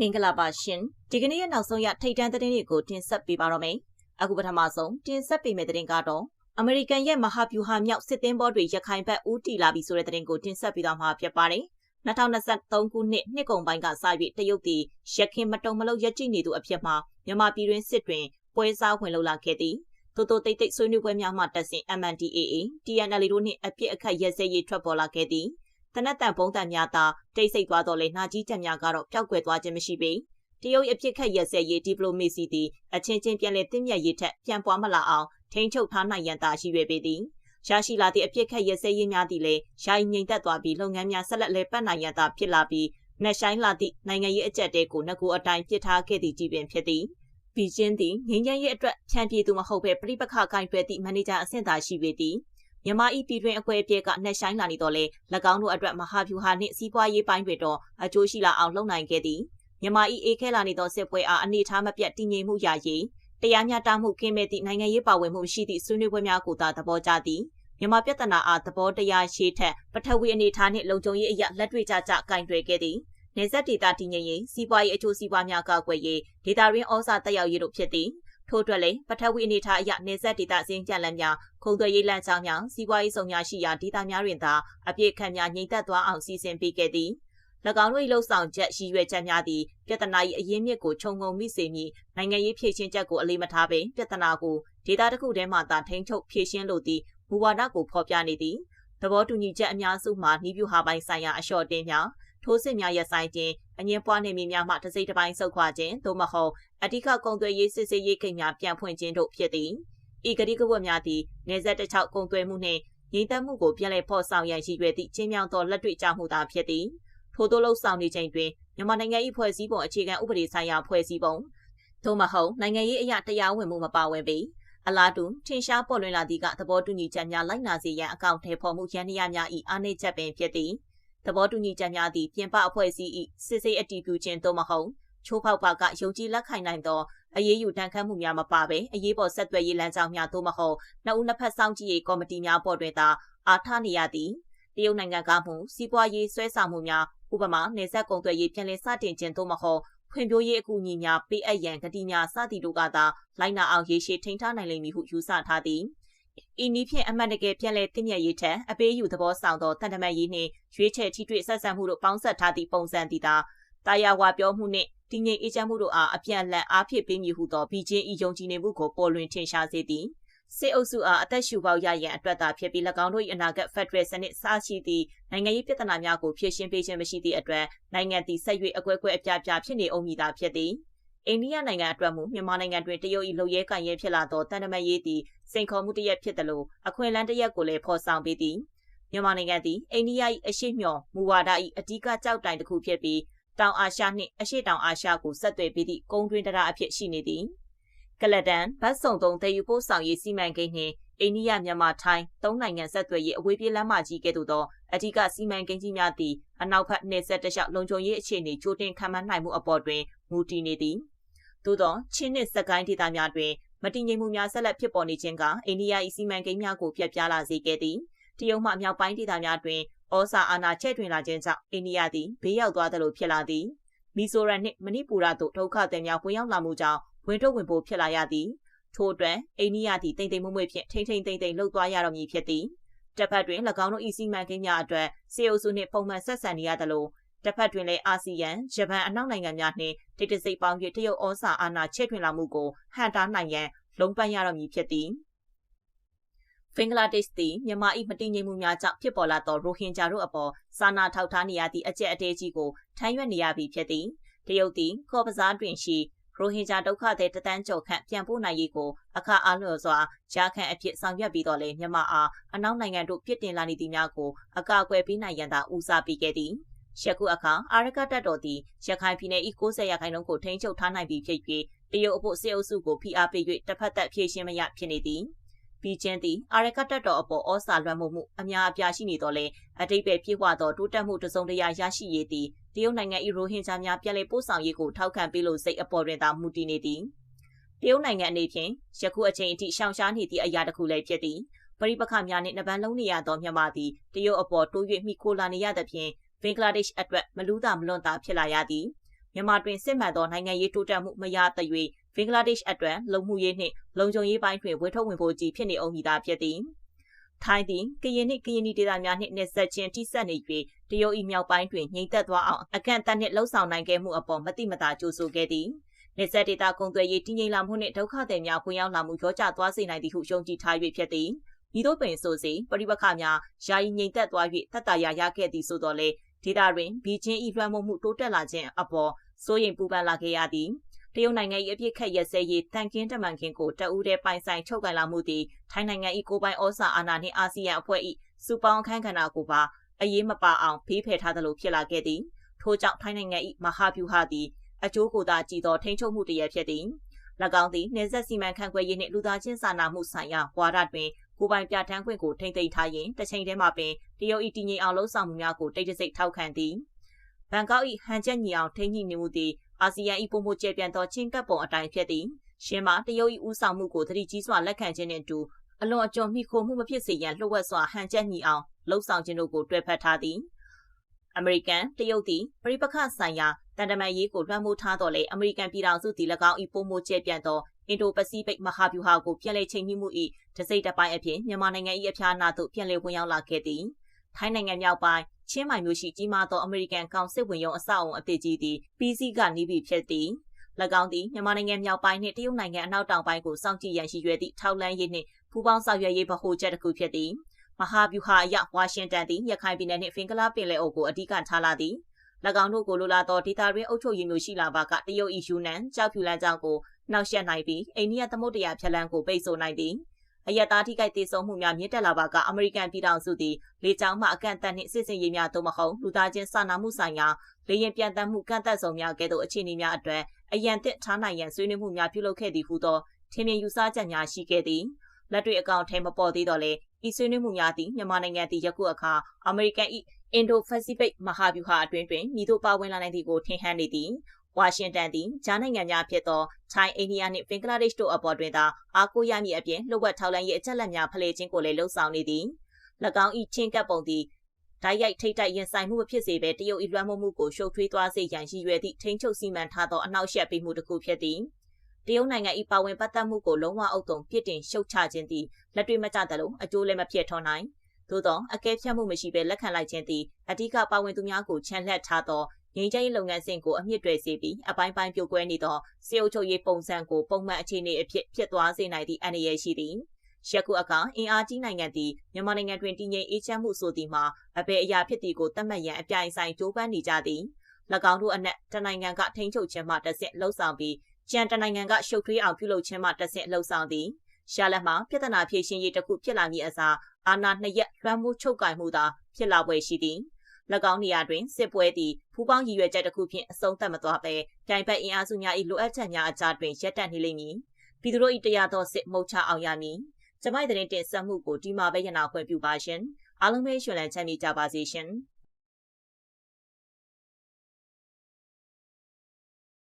မင်္ဂလာပါရှင်ဒီကနေ့ရဲ့နောက်ဆုံးရထိတ်တန့်သတင်းတွေကိုတင်ဆက်ပေးပါတော့မယ်အခုပထမဆုံးတင်ဆက်ပေးမယ့်သတင်းကတော့အမေရိကန်ရဲ့မဟာဗျူဟာမြောက်စစ်သင်းဘောတွေရခိုင်ဘက်ဦးတည်လာပြီဆိုတဲ့သတင်းကိုတင်ဆက်ပေးသွားမှာဖြစ်ပါတယ်2023ခုနှစ်နှစ်ကုန်ပိုင်းကစ၍တရုတ်ပြည်ရခင်မတုံမလုံးရက်ကြည့်နေသူအဖြစ်မှာမြန်မာပြည်တွင်စစ်တွင်ပွဲစားဝင်လောက်လာခဲ့သည်တိုးတိုးတိတ်တိတ်ဆွေးနွေးပွဲများမှတက်ဆင် MNDAA TNL တို့နှင့်အပြစ်အခတ်ရဲစဲရေးထွက်ပေါ်လာခဲ့သည် တနက်တန်ပုံးတန်များသာတိတ်ဆိတ်သွားတော့လေနှာကြီးချက်များကတော့ပျောက်ကွယ်သွားခြင်းမရှိပေတရုတ်အပြစ်ခတ်ရက်စဲရေးဒီပလိုမေစီသည်အချင်းချင်းပြန်လည်တင်းမြတ်ရေးထက်ပြန်ပွားမလာအောင်ထိန်းချုပ်ထားနိုင်ရန်သာရှိရွယ်ပေသည်ရရှိလာသည့်အပြစ်ခတ်ရက်စဲရေးများသည်လည်းယာယီငြိမ်သက်သွားပြီးလုပ်ငန်းများဆက်လက်လည်ပတ်နိုင်ရန်သာဖြစ်လာပြီးနှက်ဆိုင်လာသည့်နိုင်ငံရေးအကြက်တဲကိုငကူအတိုင်းပြစ်ထားခဲ့သည့်ကြည်ပင်ဖြစ်သည်ဘီကျင်းသည်ငင်းချမ်းရေးအတွက်ဖြန့်ပြေသူမဟုတ်ဘဲပြိပခကင်တွဲသည့်မန်နေဂျာအဆင့်သာရှိပေသည် မြန်မာဤပြည်တွင်အကွဲအပြဲကနှက်ဆိုင်လာနေတော့လေ၎င်းတို့အတွက်မဟာဗျူဟာနှင့်စီးပွားရေးပိုင်းတွေတော့အကျိုးရှိလာအောင်လုပ်နိုင်ခဲ့သည်မြန်မာဤအေးခဲလာနေသောစစ်ပွဲအားအနေထားမပြတ်တည်ငြိမ်မှုရရေးတရားမျှတမှုကင်းမဲ့သည့်နိုင်ငံရေးပါဝင်မှုရှိသည့်ဆွေးနွေးပွဲများကိုသာသဘောကျသည်မြန်မာပြည်ထနာအားသဘောတရားရှိထက်ပထဝီအနေထားနှင့်လုံခြုံရေးအရာလက်တွေ့ကြကြကင်တွယ်ခဲ့သည်နေဆက်ဒေတာတည်ငြိမ်ရေးစီးပွားရေးအကျိုးစီးပွားများကာကွယ်ရေးဒေတာရင်းဩဇာတက်ရောက်ရေးတို့ဖြစ်သည် ထို့အတွက်လည်းပထဝီအနေထားအရနေဆက်ဒေတာစင်းကြံလန်းများခုံသွယ်ရေးလမ်းကြောင်းများစီးပွားရေးဆောင်များရှိရာဒေတာများတွင်သာအပြည့်ခံများငြိမ်သက်သွားအောင်စီစဉ်ပေးခဲ့သည်၎င်းတို့၏လှုပ်ဆောင်ချက်ရည်ရွယ်ချက်များသည့်ပြဿနာ၏အရင်းမြစ်ကိုခြုံငုံမိစေမည်နိုင်ငံရေးဖြည့်ရှင်းချက်ကိုအလေးမထားဘဲပြဿနာကိုဒေတာတစ်ခုထဲမှသာထိန်းချုပ်ဖြည့်ရှင်းလိုသည့်မူဝါဒကိုဖော်ပြနေသည်သဘောတူညီချက်အများစုမှာနီးပြူဟာပိုင်းဆိုင်ရာအလျှော့တင်းများ ထိုးစစ်များရပ်ဆိုင်ခြင်းအငင်းပွားနေမိများမှတစိမ့်တစ်ပိုင်းဆုတ်ခွာခြင်းသို့မဟုတ်အဓိကကုံသွဲရေးစစ်စစ်ရေးကိန်းများပြန်ဖွင့်ခြင်းတို့ဖြစ်သည်ဤကတိကဝတ်များသည်နေဆက်တစ်ချောက်ကုံသွဲမှုနှင့်ရင်းသက်မှုကိုပြန်လည်ဖော်ဆောင်ရန်ရည်ရွယ်သည့်ချင်းမြောင်သောလက်တွေ့ကြမှုသာဖြစ်သည်ထို့သောလှုပ်ဆောင်နေချိန်တွင်မြန်မာနိုင်ငံ၏ဖွဲ့စည်းပုံအခြေခံဥပဒေဆိုင်ရာဖွဲ့စည်းပုံသို့မဟုတ်နိုင်ငံရေးအရာတရားဝင်မှုမပါဝင်ပေအလားတူထင်ရှားပေါ်လွင်လာသည့်ကသဘောတူညီချက်များလိုက်နာစေရန်အကောင့်ထဲပေါ်မှုရန်ရာများ၏အားနည်းချက်ပင်ဖြစ်သည် သဘောတူညီချက်များသည့်ပြင်ပအဖွဲ့အစည်း၏စစ်ဆေးအတည်ပြုခြင်းသို့မဟုတ်ချိုးဖောက်ပါကယုံကြည်လက်ခံနိုင်သောအရေးယူတန်ခတ်မှုများမပါဘဲအရေးပေါ်ဆက်သွယ်ရေးလမ်းကြောင်းများသို့မဟုတ်နှစ်ဦးနှစ်ဖက်စောင့်ကြည့်ရေးကော်မတီများပေါ်တွင်သာအားထားနေရသည်တရုတ်နိုင်ငံကမှုစီးပွားရေးဆွဲဆောင်မှုများဥပမာနေဆက်ကုန်သွယ်ရေးပြန်လည်စတင်ခြင်းသို့မဟုတ်ဖွံ့ဖြိုးရေးအကူအညီများပေးအပ်ရန်ကတိများစသည်တို့ကသာလိုက်နာအောင်ရေရှည်ထိန်းထားနိုင်လိမ့်မည်ဟုယူဆထားသည် ဤနည်းဖြင့်အမှန်တကယ်ပြန်လည်တည်မြဲရေးထက်အပေးယူသဘောဆောင်သောတန်တမတ်ရေးနှင့်ရွေးချယ်ထိတွေ့ဆက်ဆံမှုတို့ပေါင်းစပ်ထားသည့်ပုံစံသည်သာတာယာဝါပြောမှုနှင့်တည်ငြိမ်အေးချမ်းမှုတို့အားအပြန်အလှန်အားဖြည့်ပေးမည်ဟုသောပြီးချင်းဤယုံကြည်နေမှုကိုပေါ်လွင်ထင်ရှားစေသည်စစ်အုပ်စုအားအသက်ရှူပေါက်ရရန်အတွက်သာဖြစ်ပြီး၎င်းတို့၏အနာဂတ်ဖက်ဒရယ်စနစ်စရှိသည့်နိုင်ငံရေးပြဿနာများကိုဖြေရှင်းပေးခြင်းမရှိသည့်အတွက်နိုင်ငံသည်ဆက်၍အကွဲကွဲအပြားပြားဖြစ်နေအောင်မည်သာဖြစ်သည် အိန္ဒိယနိုင်ငံအတွက်မူမြန်မာနိုင်ငံတွင်တရုတ်၏လုံရဲကန်ရဲဖြစ်လာသောတန်တမတ်ရေးသည်စိန်ခေါ်မှုတစ်ရက်ဖြစ်သလိုအခွင့်အလမ်းတစ်ရက်ကိုလည်းဖော်ဆောင်ပေးသည်မြန်မာနိုင်ငံသည်အိန္ဒိယ၏အရှိမျှော်မူဝါဒ၏အဓိကကြောက်တိုင်တစ်ခုဖြစ်ပြီးတောင်အာရှနှင့်အရှေ့တောင်အာရှကိုဆက်သွယ်ပြီးသည့်ကုန်းတွင်းတရားအဖြစ်ရှိနေသည်ကလဒန်ဘတ်စုံသုံးတည်ယူပို့ဆောင်ရေးစီမံကိန်းနှင့်အိန္ဒိယမြန်မာထိုင်းသုံးနိုင်ငံဆက်သွယ်ရေးအဝေးပြေးလမ်းမကြီးကဲ့သို့သောအဓိကစီမံကိန်းကြီးများသည့်အနောက်ဘက်နေဆက်တလျှောက်လုံခြုံရေးအခြေအနေကြိုတင်ခံမှန်းနိုင်မှုအပေါ်တွင်မူတည်နေသည် သို့သောချင်းနှင့်စကိုင်းဒေသများတွင်မတည်ငြိမ်မှုများဆက်လက်ဖြစ်ပေါ်နေခြင်းကအိန္ဒိယ၏စီမံကိန်းများကိုဖျက်ပြားလာစေခဲ့သည်တရုတ်မှမြောက်ပိုင်းဒေသများတွင်ဩစာအာဏာချဲ့ထွင်လာခြင်းကြောင့်အိန္ဒိယသည်ဘေးရောက်သွားသလိုဖြစ်လာသည်မီဇိုရမ်နှင့်မဏိပူရသို့ဒုက္ခသည်များဝင်ရောက်လာမှုကြောင့်ဝင်ထုတ်ဝင်ပို့ဖြစ်လာရသည်ထို့အတွက်အိန္ဒိယသည်တိမ်တိမ်မွေ့မွေ့ဖြင့်ထိမ့်ထိမ့်တိမ်တိမ်လှုပ်သွားရတော့မည်ဖြစ်သည်တစ်ဖက်တွင်၎င်းတို့၏စီမံကိန်းများအတွက်စေအုပ်စုနှင့်ပုံမှန်ဆက်ဆံနေရသလို တစ်ဖက်တွင်လည်းအာဆီယံဂျပန်အနောက်နိုင်ငံများနှင့်တိတ်တဆိတ်ပေါင်း၍တရုတ်ဩစာအာဏာချဲ့ထွင်လာမှုကိုဟန်တားနိုင်ရန်လုံးပန်းရတော့မည်ဖြစ်သည်ဘင်္ဂလားဒေ့ရှ်သည်မြန်မာ၏မတည်ငြိမ်မှုများကြောင့်ဖြစ်ပေါ်လာသောရိုဟင်ဂျာတို့အပေါ်စာနာထောက်ထားနေရသည့်အကျက်အတဲကြီးကိုထမ်းရွက်နေရပြီဖြစ်သည်တရုတ်သည်ကော့ပဇားတွင်ရှိရိုဟင်ဂျာဒုက္ခသည်တသန်းကျော်ခန့်ပြန်ပို့နိုင်ရေးကိုအခါအားလျော်စွာဂျာခန့်အဖြစ်ဆောင်ရွက်ပြီးတော့လေမြန်မာအားအနောက်နိုင်ငံတို့ပြစ်တင်လာနေသည်များကိုအကာအကွယ်ပေးနိုင်ရန်သာဦးစားပေးခဲ့သည် ယခုအခါအာရကတပ်တော်သည်ရခိုင်ပြည်နယ်၏90ရာခိုင်နှုန်းကိုထိန်းချုပ်ထားနိုင်ပြီဖြစ်၍တရုတ်အဖို့စစ်အုပ်စုကိုဖိအားပေး၍တစ်ဖက်သက်ဖြည့်ရှင်းမရဖြစ်နေသည်ပြီးချင်းသည်အာရကတပ်တော်အပေါ်ဩစာလွှမ်းမိုးမှုအများအပြားရှိနေတော့လေအတိတ်ပဲပြည့်ဝသောတိုးတက်မှုတစုံတရာရရှိရည်သည်တရုတ်နိုင်ငံ၏ရိုဟင်ဂျာများပြည်လည်ပို့ဆောင်ရေးကိုထောက်ခံပေးလို့စိတ်အပေါ်တွင်သာမူတည်နေသည်တရုတ်နိုင်ငံအနေဖြင့်ယခုအချိန်အထိရှောင်ရှားနေသည့်အရာတစ်ခုလည်းဖြစ်သည်ပရိပခများနှင့်နှပန်းလုံးနေရသောမြန်မာသည်တရုတ်အပေါ်တိုး၍မိခိုလာနေရသဖြင့် ဘဘင်္ဂလားဒေ့ရှ်အတွက်မလူးတာမလွန်တာဖြစ်လာရသည်မြန်မာတွင်စစ်မှန်သောနိုင်ငံရေးတိုးတက်မှုမရသရွေဘင်္ဂလားဒေ့ရှ်အတွက်လုံမှုရေးနှင့်လုံခြုံရေးပိုင်းတွင်ဝေထုတ်ဝင်ဖို့ကြီးဖြစ်နေအောင်မည်သာဖြစ်သည်ထိုင်းသည်ကရင်နှင့်ကရင်နီဒေသများနှင့်နယ်စပ်ချင်းတိဆက်နေ၍တရုတ်၏မြောက်ပိုင်းတွင်ငြိမ်သက်သွားအောင်အကန့်အသတ်နှင့်လှုံ့ဆော်နိုင်ခဲ့မှုအပေါ်မတိမတာကြိုးဆိုခဲ့သည်နေဆက်ဒေတာကုံသွဲရေးတည်ငြိမ်လာမှုနှင့်ဒုက္ခသည်များဝင်ရောက်လာမှုရောကျသွားစေနိုင်သည်ဟုယုံကြည်ထား၍ဖြစ်သည်ဤသို့ပင်ဆိုစေပရိပခများယာယီငြိမ်သက်သွား၍တတ်တာရရခဲ့သည်ဆိုတော့လေ ဒေတာတွင်ဘီချင်းဤလွှမ်းမိုးမှုတိုးတက်လာခြင်းအပေါ်စိုးရိမ်ပူပန်လာခဲ့ရသည်တရုတ်နိုင်ငံ၏အပြစ်ခတ်ရက်စဲရေးတန်ကင်းတမန်ကင်းကိုတအူးတဲ့ပိုင်ဆိုင်ချုပ်ကိုင်လာမှုသည်ထိုင်းနိုင်ငံ၏ကိုပိုင်ဩစာအာဏာနှင့်အာဆီယံအဖွဲ့၏စူပေါင်းအခမ်းကဏ္ဍကိုပါအရေးမပါအောင်ဖေးဖယ်ထားသလိုဖြစ်လာခဲ့သည်ထို့ကြောင့်ထိုင်းနိုင်ငံ၏မဟာဗျူဟာသည်အကျိုးကိုသာကြည်သောထိန်းချုပ်မှုတရဖြစ်သည်၎င်းသည်နေဆက်စီမံခန့်ခွဲရေးနှင့်လူသားချင်းစာနာမှုဆိုင်ရာဝါဒတွင် ကိုပိုင်ပြဋ္ဌာန်းခွင့်ကိုထိမ့်သိမ်းထားရင်တစ်ချိန်တည်းမှာပင်တရုတ်၏တည်ငြိမ်အောင်လှုံ့ဆော်မှုများကိုတိတ်တဆိတ်ထောက်ခံသည်ဘန်ကောက်၏ဟန်ချက်ညီအောင်ထိန်းညှိနေမှုသည်အာဆီယံ၏ပုံမှုကျပြန့်သောချင်းကပ်ပုံအတိုင်းဖြစ်သည်ရှင်းမှာတရုတ်၏ဦးဆောင်မှုကိုသတိကြီးစွာလက်ခံခြင်းနှင့်အတူအလွန်အကျွံမိခိုမှုမဖြစ်စေရန်လှုပ်ဝက်စွာဟန်ချက်ညီအောင်လှုံ့ဆော်ခြင်းတို့ကိုတွဲဖက်ထားသည်အမေရိကန်တရုတ်သည်ပြိပခဆိုင်ရာတန်တမန်ရေးကိုလွှမ်းမိုးထားတော်လေအမေရိကန်ပြည်ထောင်စုသည်၎င်း၏ပုံမှုကျပြန့်သော အင်ဒိုပစိဖိတ်မဟာဗျူဟာကိုပြန်လည်ချိန်ညှိမှု၏တစိမ့်တစ်ပိုင်းအဖြစ်မြန်မာနိုင်ငံ၏အဖျားနာသို့ပြန်လည်ဝင်ရောက်လာခဲ့သည်ထိုင်းနိုင်ငံမြောက်ပိုင်းချင်းမိုင်မြို့ရှိကြီးမားသောအမေရိကန်ကောင်စစ်ဝင်ရုံးအဆောက်အုံအသစ်ကြီးသည် PC ကနေပြီဖြစ်သည်၎င်းသည်မြန်မာနိုင်ငံမြောက်ပိုင်းနှင့်တရုတ်နိုင်ငံအနောက်တောင်ပိုင်းကိုစောင့်ကြည့်ရန်ရှိရွယ်သည့်ထောက်လန်းရေးနှင့်ပူးပေါင်းဆောင်ရွက်ရေးဗဟိုချက်တစ်ခုဖြစ်သည်မဟာဗျူဟာအရဝါရှင်တန်သည်ရခိုင်ပြည်နယ်နှင့်ဖင်္ဂလားပင်လယ်အုပ်ကိုအဓိကထားလာသည်၎င်းတို့ကိုလိုလာသောဒေတာရင်းအုပ်ချုပ်ရေးမျိုးရှိလာပါကတရုတ်၏ယူနန်ကြောက်ဖြူလန်းကြောင်းကို နှောက်ယှက်နိုင်ပြီးအိန္ဒိယသမုဒ္ဒရာဖြတ်လန်းကိုပိတ်ဆို့နိုင်သည်အယက်သားထိခိုက်ဒေဆုံးမှုများမြင့်တက်လာပါကအမေရိကန်ပြည်ထောင်စုသည်လေကြောင်းမှအကန့်အသတ်နှင့်စစ်စင်ရေးများသို့မဟုတ်လူသားချင်းစာနာမှုဆိုင်ရာလေရင်ပြန်တမ်းမှုကန့်သက်ဆုံးများကဲ့သို့အခြေအနေများအတွက်အရန်တစ်ထားနိုင်ရန်ဆွေးနွေးမှုများပြုလုပ်ခဲ့သည်ဟုသောထင်မြင်ယူဆချက်များရှိခဲ့သည်လက်တွေ့အကောင့်ထဲမပေါ်သေးတော့လေဤဆွေးနွေးမှုများသည်မြန်မာနိုင်ငံသည်ယခုအခါအမေရိကန်၏အင်ဒိုပစိဖိတ်မဟာဗျူဟာအတွင်းတွင်မိတို့ပါဝင်လာနိုင်သည်ကိုထင်ဟပ်နေသည် ဝါရှင်တန်သည်ဂျားနိုင်ငံများဖြစ်သောထိုင်းအိန္ဒိယနှင့်ဘင်္ဂလားဒေ့ရှ်တို့အပေါ်တွင်သာအားကိုးရမည့်အပြင်လှုပ်ဝက်ထောက်လှမ်းရေးအချက်အလက်များဖလှယ်ခြင်းကိုလည်းလှုံ့ဆော်နေသည်၎င်း၏ချင်းကပ်ပုံသည်ဓာတ်ရိုက်ထိတ်တိုက်ရင်ဆိုင်မှုမဖြစ်စေဘဲတရုတ်၏လွှမ်းမိုးမှုကိုရှုပ်ထွေးသွားစေရန်ရည်ရွယ်သည့်ထိန်းချုပ်စီမံထားသောအနောက်ရှက်ပေးမှုတစ်ခုဖြစ်သည်တရုတ်နိုင်ငံ၏ပါဝင်ပတ်သက်မှုကိုလုံးဝအုပ်တုံပြစ်တင်ရှုတ်ချခြင်းသည်လက်တွေ့မကျသလိုအကျိုးလည်းမဖြစ်ထွန်းနိုင်သို့သောအကဲဖြတ်မှုမရှိဘဲလက်ခံလိုက်ခြင်းသည်အဓိကပါဝင်သူများကိုချန်လှပ်ထားသော ငင်းချိုင်းလုပ်ငန်းစဉ်ကိုအမြင့်တွယ်စေပြီးအပိုင်းပိုင်းပြိုကွဲနေသောစေအုပ်ချုပ်ရေးပုံစံကိုပုံမှန်အခြေအနေအဖြစ်ဖြစ်သွားစေနိုင်သည့်အန္တရာယ်ရှိသည်။ယခုအခါအင်အားကြီးနိုင်ငံသည်မြန်မာနိုင်ငံတွင်တည်ငြိမ်အေးချမ်းမှုဆိုသည်မှာအဘယ်အရာဖြစ်သည်ကိုသတ်မှတ်ရန်အပြိုင်ဆိုင်ကြိုးပမ်းနေကြသည်။၎င်းတို့အနက်တနိုင်ငံကထိန်းချုပ်ခြင်းမှတဆင့်လှုပ်ဆောင်ပြီးကြံတနိုင်ငံကရှုပ်ထွေးအောင်ပြုလုပ်ခြင်းမှတဆင့်လှုပ်ဆောင်သည်။ရှာလက်မှာပြဿနာဖြေရှင်းရေးတစ်ခုဖြစ်လာမည့်အစားအာဏာနှစ်ရက်လွှမ်းမိုးချုပ်ကင်မှုသာဖြစ်လာပွဲရှိသည်၎ င်းနေရာတွင်စစ်ပွဲသည်ဖူးပေါင်းရည်ရွယ်ချက်တစ်ခုဖြင့်အဆုံးသတ်မသွားဘဲပြိုင်ဘက်အင်အားစုများ၏လိုအပ်ချက်များအကြားတွင်ရပ်တန့်နေလိမ့်မည်ပြည်သူတို့၏တရားတော်စစ်မှုတ်ချအောင်ရမည်ကျမိုက်တဲ့တင်ဆက်မှုကိုဒီမှာပဲရနာခွင့်ပြုပါရှင်အားလုံးပဲရှင်လန်းချမ်းမြေ့ကြပါစေရှင်